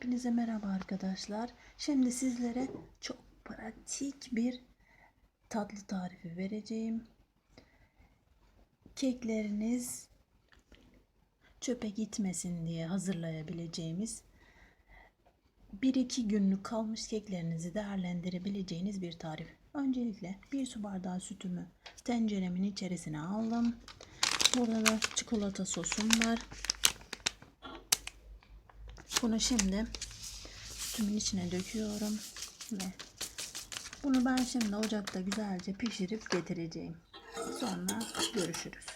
Hepinize merhaba arkadaşlar. Şimdi sizlere çok pratik bir tatlı tarifi vereceğim. Kekleriniz çöpe gitmesin diye hazırlayabileceğimiz 1-2 günlük kalmış keklerinizi değerlendirebileceğiniz bir tarif. Öncelikle bir su bardağı sütümü tenceremin içerisine aldım. Burada da çikolata sosum var. Bunu şimdi sütümün içine döküyorum ve bunu ben şimdi ocakta güzelce pişirip getireceğim. Sonra görüşürüz.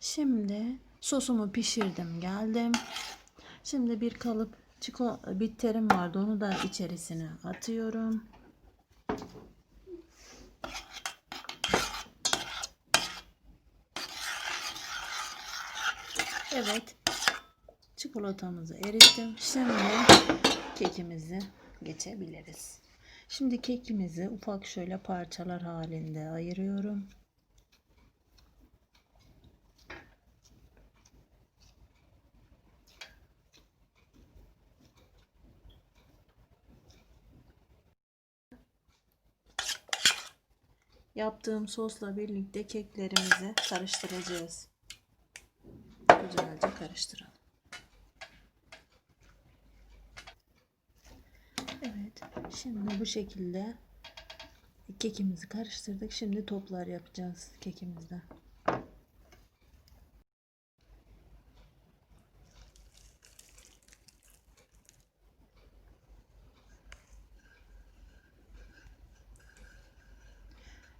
Şimdi sosumu pişirdim geldim. Şimdi bir kalıp çiko bitterim vardı onu da içerisine atıyorum. Evet. Çikolatamızı erittim. Şimdi kekimizi geçebiliriz. Şimdi kekimizi ufak şöyle parçalar halinde ayırıyorum. Yaptığım sosla birlikte keklerimizi karıştıracağız. Güzelce karıştıralım. Evet. Şimdi bu şekilde kekimizi karıştırdık. Şimdi toplar yapacağız kekimizden.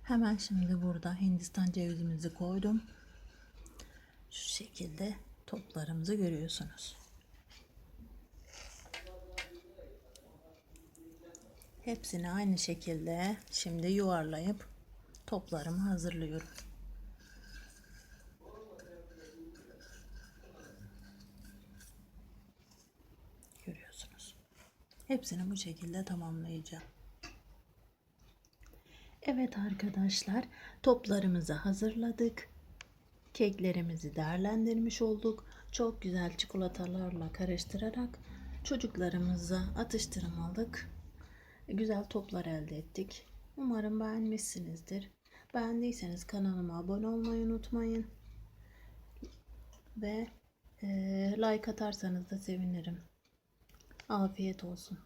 Hemen şimdi burada Hindistan cevizimizi koydum. Şu şekilde toplarımızı görüyorsunuz. Hepsini aynı şekilde şimdi yuvarlayıp toplarımı hazırlıyorum. Görüyorsunuz. Hepsini bu şekilde tamamlayacağım. Evet arkadaşlar, toplarımızı hazırladık. Keklerimizi değerlendirmiş olduk. Çok güzel çikolatalarla karıştırarak çocuklarımıza atıştırmalık güzel toplar elde ettik. Umarım beğenmişsinizdir. Beğendiyseniz kanalıma abone olmayı unutmayın. Ve e, like atarsanız da sevinirim. Afiyet olsun.